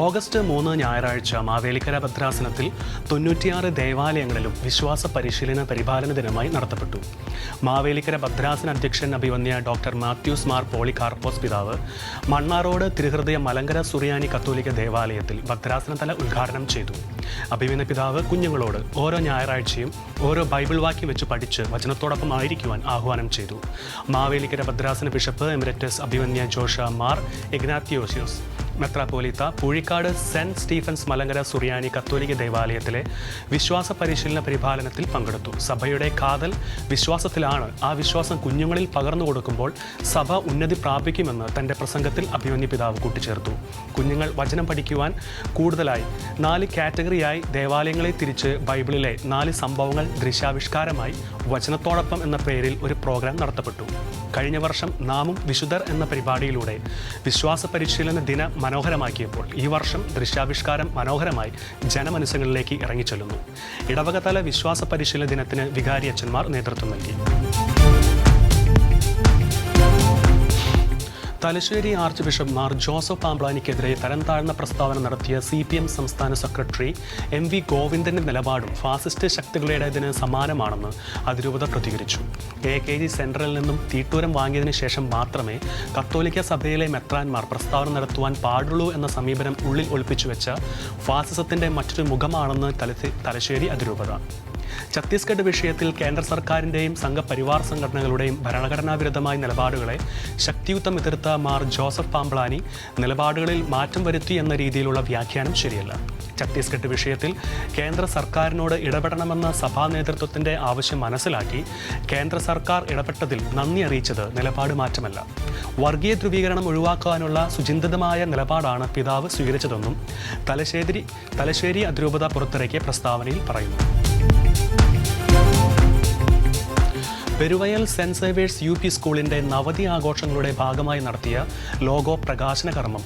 August മൂന്ന് ഞായറാഴ്ച മാവേലിക്കര ഭദ്രാസനത്തിൽ തൊണ്ണൂറ്റിയാറ് ദേവാലയങ്ങളിലും വിശ്വാസ പരിശീലന പരിപാലന ദിനമായി നടത്തപ്പെട്ടു. മാവേലിക്കര ഭദ്രാസന അധ്യക്ഷൻ അഭിവന്യ ഡോക്ടർ മാത്യൂസ് മാർ പോളികാർപ്പോസ് പിതാവ് മണ്ണാറോഡ് തിരുഹൃദയ മലങ്കര സുറിയാനി കത്തോലിക്ക ദേവാലയത്തിൽ ഭദ്രാസനതല ഉദ്ഘാടനം ചെയ്തു. അഭിമന്യ പിതാവ് കുഞ്ഞുങ്ങളോട് ഓരോ ഞായറാഴ്ചയും ഓരോ ബൈബിൾ വാക്യം വെച്ച് പഠിച്ച് വചനത്തോടൊപ്പം ആയിരിക്കുവാൻ ആഹ്വാനം ചെയ്തു. മാവേലിക്കര ഭദ്രാസന ബിഷപ്പ് എമിരറ്റസ് അഭിവന്യ ജോഷ മാർ ഇഗ്നാത്യോസിയോസ് മെത്രാപ്പോലിത്ത പൂഴിക്കാട് സെന്റ് സ്റ്റീഫൻസ് മലങ്കര സുറിയാനി കത്തോലിക്ക ദേവാലയത്തിലെ വിശ്വാസ പരിശീലന പരിപാലനത്തിൽ പങ്കെടുത്തു. സഭയുടെ കാതൽ വിശ്വാസത്തിലാണ് ആ വിശ്വാസം കുഞ്ഞുങ്ങളിൽ പകർന്നു കൊടുക്കുമ്പോൾ സഭ ഉന്നതി പ്രാപിക്കുമെന്ന് തന്റെ പ്രസംഗത്തിൽ അഭിമന്യ പിതാവ് കൂട്ടിച്ചേർത്തു. കുഞ്ഞുങ്ങൾ വചനം പഠിക്കുവാൻ കൂടുതലായി നാല് കാറ്റഗറിയായി ദേവാലയങ്ങളെ തിരിച്ച് ബൈബിളിലെ നാല് സംഭവങ്ങൾ ദൃശ്യാവിഷ്കാരമായി വചനത്തോടൊപ്പം എന്ന പേരിൽ ഒരു പ്രോഗ്രാം നടത്തപ്പെട്ടു. കഴിഞ്ഞ വർഷം നാമും വിശുദ്ധർ എന്ന പരിപാടിയിലൂടെ വിശ്വാസ പരിശീലന ദിന മനോഹരമാക്കിയപ്പോൾ ഈ വർഷം ദൃശ്യാവിഷ്കാരം മനോഹരമായി ജനമനസ്സുകളിലേക്ക് ഇറങ്ങിച്ചെല്ലുന്നു. ഇടവകതല വിശ്വാസ പരിശീലന ദിനത്തിന് വികാരി അച്ഛന്മാർ നേതൃത്വം നൽകി. Thalassery archbishop Mar Joseph പാമ്പ്ലാനിക്കെതിരെ തരംതാഴ്ന്ന പ്രസ്താവന നടത്തിയ സി പി എം സംസ്ഥാന സെക്രട്ടറി എം വി ഗോവിന്ദന്റെ നിലപാടും ഫാസിസ്റ്റ് ശക്തികളുടേതിന് സമാനമാണെന്ന് അതിരൂപത പ്രതികരിച്ചു. എ കെ ജി സെൻട്രലിൽ നിന്നും തീട്ടൂരം വാങ്ങിയതിനു ശേഷം മാത്രമേ കത്തോലിക്ക സഭയിലെ മെത്രാൻമാർ പ്രസ്താവന നടത്തുവാൻ പാടുള്ളൂ എന്ന സമീപനം ഉള്ളിൽ ഒളിപ്പിച്ചു വെച്ച ഫാസിസത്തിന്റെ മറ്റൊരു മുഖമാണെന്ന് തലശ്ശേരി അതിരൂപത. ഛത്തീസ്ഗഡ് വിഷയത്തിൽ കേന്ദ്ര സർക്കാരിന്റെയും സംഘപരിവാർ സംഘടനകളുടെയും ഭരണഘടനാ വിരുദ്ധമായ നിലപാടുകളെ ശക്തിയുക്തം എതിർത്ത മാർ ജോസഫ് പാമ്പ്ലാനി നിലപാടുകളിൽ മാറ്റം വരുത്തി എന്ന രീതിയിലുള്ള വ്യാഖ്യാനം ശരിയല്ല. ഛത്തീസ്ഗഡ് വിഷയത്തിൽ കേന്ദ്ര സർക്കാരിനോട് ഇടപെടണമെന്ന സഭാ നേതൃത്വത്തിന്റെ ആവശ്യം മനസ്സിലാക്കി കേന്ദ്ര സർക്കാർ ഇടപെട്ടതിൽ നന്ദി അറിയിച്ചത് നിലപാട് മാറ്റമല്ല. വർഗീയ ധ്രുവീകരണം ഒഴിവാക്കാനുള്ള സുചിന്തിതമായ നിലപാടാണ് പിതാവ് സ്വീകരിച്ചതെന്നും തലശ്ശേരി തലശ്ശേരി അതിരൂപത പുറത്തിറക്കിയ പ്രസ്താവനയിൽ പറയുന്നു. Peruvayal saint Xavier's U P സ്കൂളിന്റെ നവതി ആഘോഷങ്ങളുടെ ഭാഗമായി നടത്തിയ ലോഗോ പ്രകാശന കർമ്മം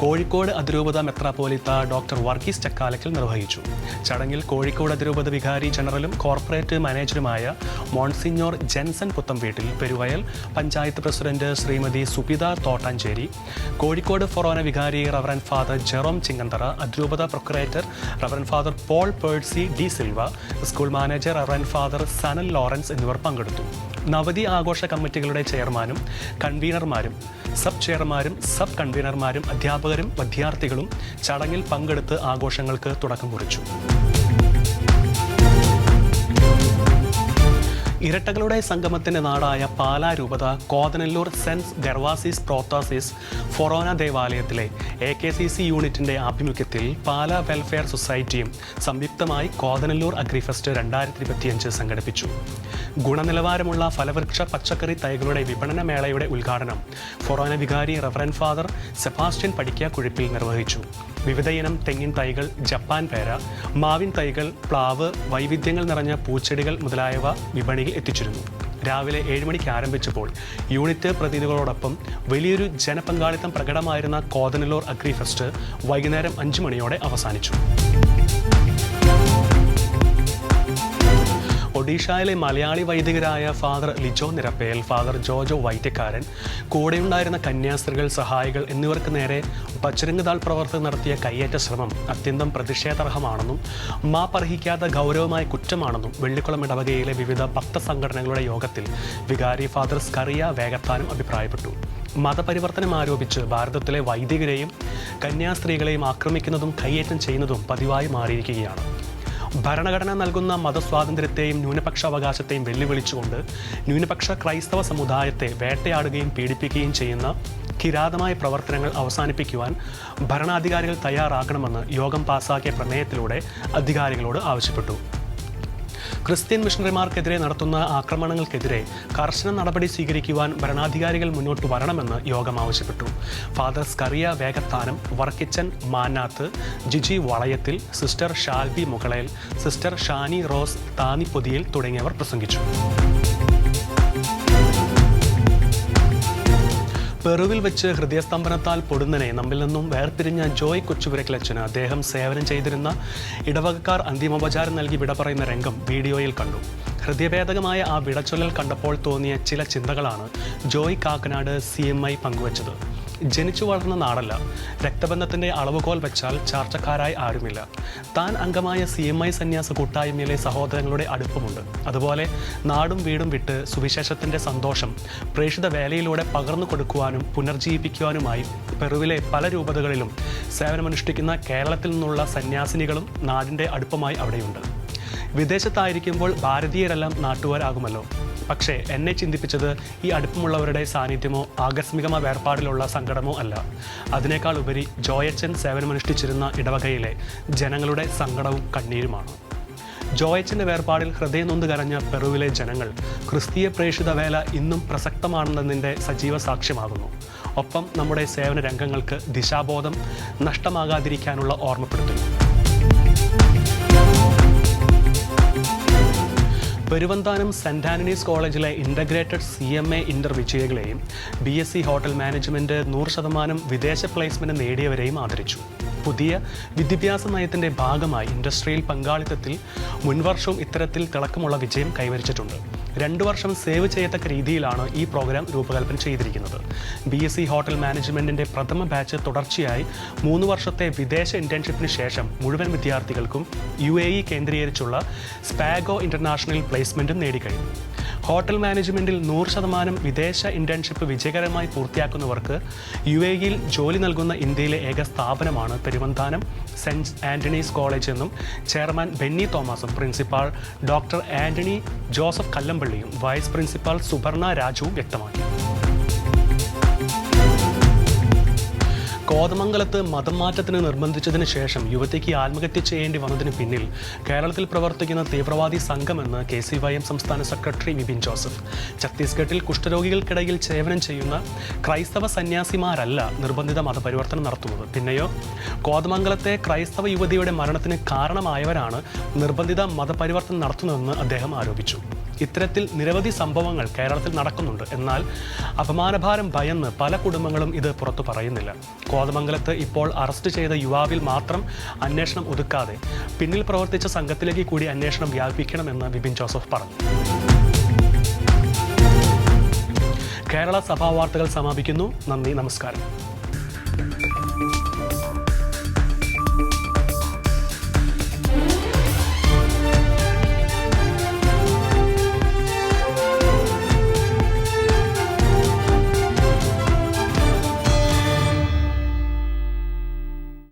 കോഴിക്കോട് അതിരൂപത മെത്രാപ്പോലിത്ത ഡോക്ടർ വർഗീസ് ചക്കാലക്കൽ നിർവഹിച്ചു. ചടങ്ങിൽ കോഴിക്കോട് അതിരൂപത വികാരി ജനറലും corporate മാനേജറുമായ monsignor Jenson Puthamveettil Peruvayal panchayat president Shrimati Subitha Thottancheri Kozhikode ഫൊറോന വികാരി റവറൻ ഫാദർ ജെറോം ചിങ്ങന്തറ അതിരൂപത procurator reverend father Paul Percy de Silva school manager reverend father Sanal Lawrence എന്നിവർ പങ്കെടുത്തു. നവതി ആഘോഷ കമ്മിറ്റികളുടെ ചെയർമാനും കൺവീനർമാരും സബ് ചെയർമാരും സബ് കൺവീനർമാരും അധ്യാപകരും വിദ്യാർത്ഥികളും ചടങ്ങിൽ പങ്കെടുത്ത് ആഘോഷങ്ങൾക്ക് തുടക്കം കുറിച്ചു. ഇരട്ടകളുടെ സംഗമത്തിന്റെ നാടായ പാലാ രൂപത കോതനല്ലൂർ സെൻസ് ഗർവാസിസ് പ്രോത്താസിസ് ഫൊറോന ദേവാലയത്തിലെ എ കെ സി സി യൂണിറ്റിന്റെ ആഭിമുഖ്യത്തിൽ പാലാ വെൽഫെയർ സൊസൈറ്റിയും സംയുക്തമായി കോതനല്ലൂർ അഗ്രിഫെസ്റ്റ് രണ്ടായിരത്തി ഇരുപത്തിയഞ്ച് സംഘടിപ്പിച്ചു. ഗുണനിലവാരമുള്ള ഫലവൃക്ഷ പച്ചക്കറി തൈകളുടെ വിപണന മേളയുടെ ഉദ്ഘാടനം ഫൊറോന വികാരി റവറൻ ഫാദർ സെബാസ്റ്റ്യൻ കുഴിപ്പിൽ നിർവഹിച്ചു. വിവിധയിനം തെങ്ങിൻ തൈകൾ ജപ്പാൻ പേര മാവിൻ തൈകൾ പ്ലാവ് വൈവിധ്യങ്ങൾ നിറഞ്ഞ പൂച്ചെടികൾ മുതലായവ വിപണിയിൽ എത്തിച്ചിരുന്നു. രാവിലെ ഏഴ് മണിക്ക് ആരംഭിച്ചപ്പോൾ യൂണിറ്റ് പ്രതിനിധികളോടൊപ്പം വലിയൊരു ജനപങ്കാളിത്തം പ്രകടമായിരുന്ന കോതനല്ലൂർ അഗ്രി ഫെസ്റ്റ് വൈകുന്നേരം അഞ്ച് മണിയോടെ അവസാനിച്ചു. ഒഡീഷയിലെ മലയാളി വൈദികരായ ഫാദർ ലിജോ നിരപ്പേൽ ഫാദർ ജോജോ വൈദ്യക്കാരൻ കൂടെയുണ്ടായിരുന്ന കന്യാസ്ത്രീകൾ സഹായികൾ എന്നിവർക്ക് നേരെ ബച്ചരംഗതാൾ പ്രവർത്തകർ നടത്തിയ കയ്യേറ്റ ശ്രമം അത്യന്തം പ്രതിഷേധാർഹമാണെന്നും മാപ്പർഹിക്കാത്ത ഗൗരവമായ കുറ്റമാണെന്നും വെള്ളിക്കുളം ഇടവകയിലെ വിവിധ ഭക്ത സംഘടനകളുടെ യോഗത്തിൽ വികാരി ഫാദർ സ്കറിയ വേഗത്താനും അഭിപ്രായപ്പെട്ടു. മതപരിവർത്തനം ആരോപിച്ച് ഭാരതത്തിലെ വൈദികരെയും കന്യാസ്ത്രീകളെയും ആക്രമിക്കുന്നതും കയ്യേറ്റം ചെയ്യുന്നതും പതിവായി മാറിയിരിക്കുകയാണ്. ഭരണഘടന നൽകുന്ന മതസ്വാതന്ത്ര്യത്തെയും ന്യൂനപക്ഷ അവകാശത്തെയും വെല്ലുവിളിച്ചുകൊണ്ട് ന്യൂനപക്ഷ ക്രൈസ്തവ സമുദായത്തെ വേട്ടയാടുകയും പീഡിപ്പിക്കുകയും ചെയ്യുന്ന കിരാതമായ പ്രവർത്തനങ്ങൾ അവസാനിപ്പിക്കുവാൻ ഭരണാധികാരികൾ തയ്യാറാക്കണമെന്ന് യോഗം പാസാക്കിയ പ്രമേയത്തിലൂടെ അധികാരികളോട് ആവശ്യപ്പെട്ടു. ക്രിസ്ത്യൻ മിഷണറിമാർക്കെതിരെ നടത്തുന്ന ആക്രമണങ്ങൾക്കെതിരെ കർശന നടപടി സ്വീകരിക്കുവാൻ ഭരണാധികാരികൾ മുന്നോട്ട് വരണമെന്ന് യോഗം ആവശ്യപ്പെട്ടു. Father Scaria Vegathanam Varkichan Manath Jiji Valayathil sister Shalby Mukalel sister Shani Rose Thanippothiyil തുടങ്ങിയവർ പ്രസംഗിച്ചു. പെറുവിൽ വെച്ച് ഹൃദയസ്തംഭനത്താൽ പൊടുന്നനെ നമ്മിൽ നിന്നും വേർപിരിഞ്ഞ ജോയ് കൊച്ചുപുരക്കിലച്ചന് അദ്ദേഹം സേവനം ചെയ്തിരുന്ന ഇടവകക്കാർ അന്തിമോപചാരം നൽകി വിട പറയുന്ന രംഗം വീഡിയോയിൽ കണ്ടു. ഹൃദയഭേദകമായ ആ വിടച്ചൊല്ലൽ കണ്ടപ്പോൾ തോന്നിയ ചില ചിന്തകളാണ് Joy Kakkanad C M I പങ്കുവച്ചത്. ജനിച്ചു വളർന്ന നാടല്ല. രക്തബന്ധത്തിന്റെ അളവുകോൽ വെച്ചാൽ ചാർച്ചക്കാരായി ആരുമില്ല. താൻ അംഗമായ സി എം ഐ സന്യാസ കൂട്ടായ്മയിലെ സഹോദരങ്ങളുടെ അടുപ്പമുണ്ട്. അതുപോലെ നാടും വീടും വിട്ട് സുവിശേഷത്തിന്റെ സന്തോഷം പ്രേക്ഷിത വേലയിലൂടെ പകർന്നു കൊടുക്കുവാനും പുനർജീവിപ്പിക്കുവാനുമായി പെറുവിലെ പല രൂപതകളിലും സേവനമനുഷ്ഠിക്കുന്ന കേരളത്തിൽ നിന്നുള്ള സന്യാസിനികളും നാടിന്റെ അടുപ്പമായി അവിടെയുണ്ട്. വിദേശത്തായിരിക്കുമ്പോൾ ഭാരതീയരെല്ലാം നാട്ടുകാരാകുമല്ലോ. പക്ഷേ എന്നെ ചിന്തിപ്പിച്ചത് ഈ അടുപ്പമുള്ളവരുടെ സാന്നിധ്യമോ ആകസ്മികമായ വേർപാടിലുള്ള സങ്കടമോ അല്ല. അതിനേക്കാൾ ഉപരി ജോയച്ചൻ സേവനമനുഷ്ഠിച്ചിരുന്ന ഇടവകയിലെ ജനങ്ങളുടെ സങ്കടവും കണ്ണീരുമാണ്. ജോയച്ചന്റെ വേർപാടിൽ ഹൃദയം നൊന്ത് കരഞ്ഞ പെറുവിലെ ജനങ്ങൾ ക്രിസ്തീയ പ്രേക്ഷിത വേല ഇന്നും പ്രസക്തമാണെന്നതിന്റെ സജീവ സാക്ഷ്യമാകുന്നു. ഒപ്പം നമ്മുടെ സേവന രംഗങ്ങൾക്ക് ദിശാബോധം നഷ്ടമാകാതിരിക്കാനുള്ള ഓർമ്മപ്പെടുത്തൽ പെരുവന്താനം സെന്റ് ആന്റണീസ് കോളേജിലെ integrated C M A inter വിജയികളെയും B S C hotel management നൂറ് ശതമാനം വിദേശ പ്ലേസ്മെന്റ് നേടിയവരെയും ആദരിച്ചു. പുതിയ വിദ്യാഭ്യാസ നയത്തിന്റെ ഭാഗമായി ഇൻഡസ്ട്രിയിൽ പങ്കാളിത്തത്തിൽ മുൻവർഷവും ഇത്തരത്തിൽ തിളക്കമുള്ള വിജയം കൈവരിച്ചിട്ടുണ്ട്. രണ്ടു വർഷം സേവ് ചെയ്യത്തക്ക രീതിയിലാണ് ഈ പ്രോഗ്രാം രൂപകൽപ്പന ചെയ്തിരിക്കുന്നത്. ബി എസ് സി ഹോട്ടൽ മാനേജ്മെന്റിന്റെ പ്രഥമ ബാച്ച് തുടർച്ചയായി മൂന്ന് വർഷത്തെ വിദേശ ഇന്റേൺഷിപ്പിന് ശേഷം മുഴുവൻ വിദ്യാർത്ഥികൾക്കും യു എ ഇ കേന്ദ്രീകരിച്ചുള്ള സ്പാഗോ ഇന്റർനാഷണൽ പ്ലേസ്മെന്റും നേടിക്കഴിഞ്ഞു. ഹോട്ടൽ മാനേജ്മെന്റിൽ നൂറ് ശതമാനം വിദേശ ഇന്റേൺഷിപ്പ് വിജയകരമായി പൂർത്തിയാക്കുന്നവർക്ക് യു എ യിൽ ജോലി നൽകുന്ന ഇന്ത്യയിലെ ഏക സ്ഥാപനമാണ് പെരുവന്താനം സെന്റ് ആന്റണീസ് കോളേജ് എന്നും ചെയർമാൻ ബെന്നി തോമസും പ്രിൻസിപ്പാൾ ഡോക്ടർ ആന്റണി ജോസഫ് കല്ലമ്പള്ളിയും വൈസ് പ്രിൻസിപ്പാൾ സുബർണ രാജുവും വ്യക്തമാക്കി. കോതമംഗലത്ത് മതം മാറ്റത്തിന് നിർബന്ധിച്ചതിന് ശേഷം യുവതിക്ക് ആത്മഹത്യ ചെയ്യേണ്ടി വന്നതിന് പിന്നിൽ കേരളത്തിൽ പ്രവർത്തിക്കുന്ന തീവ്രവാദി സംഘമെന്ന് കെ സി വൈ എം സംസ്ഥാന സെക്രട്ടറി വിപിൻ ജോസഫ്. ഛത്തീസ്ഗഡിൽ കുഷ്ഠരോഗികൾക്കിടയിൽ സേവനം ചെയ്യുന്ന ക്രൈസ്തവ സന്യാസിമാരല്ല നിർബന്ധിത മതപരിവർത്തനം നടത്തുന്നത്. പിന്നെയോ കോതമംഗലത്തെ ക്രൈസ്തവ യുവതിയുടെ മരണത്തിന് കാരണമായവരാണ് നിർബന്ധിത മതപരിവർത്തനം നടത്തുന്നതെന്ന് അദ്ദേഹം ആരോപിച്ചു. ഇത്തരത്തിൽ നിരവധി സംഭവങ്ങൾ കേരളത്തിൽ നടക്കുന്നുണ്ട്. എന്നാൽ അപമാനഭാരം ഭയന്ന് പല കുടുംബങ്ങളും ഇത് പുറത്തു പറയുന്നില്ല. കോതമംഗലത്ത് ഇപ്പോൾ അറസ്റ്റ് ചെയ്ത യുവാവിൽ മാത്രം അന്വേഷണം ഒതുക്കാതെ പിന്നിൽ പ്രവർത്തിച്ച സംഘത്തിലേക്ക് കൂടി അന്വേഷണം വ്യാപിക്കണമെന്ന് ബിബിൻ ജോസഫ് പറഞ്ഞു. കേരള സഭാ വാർത്തകൾ സമാപിക്കുന്നു. നന്ദി നമസ്കാരം.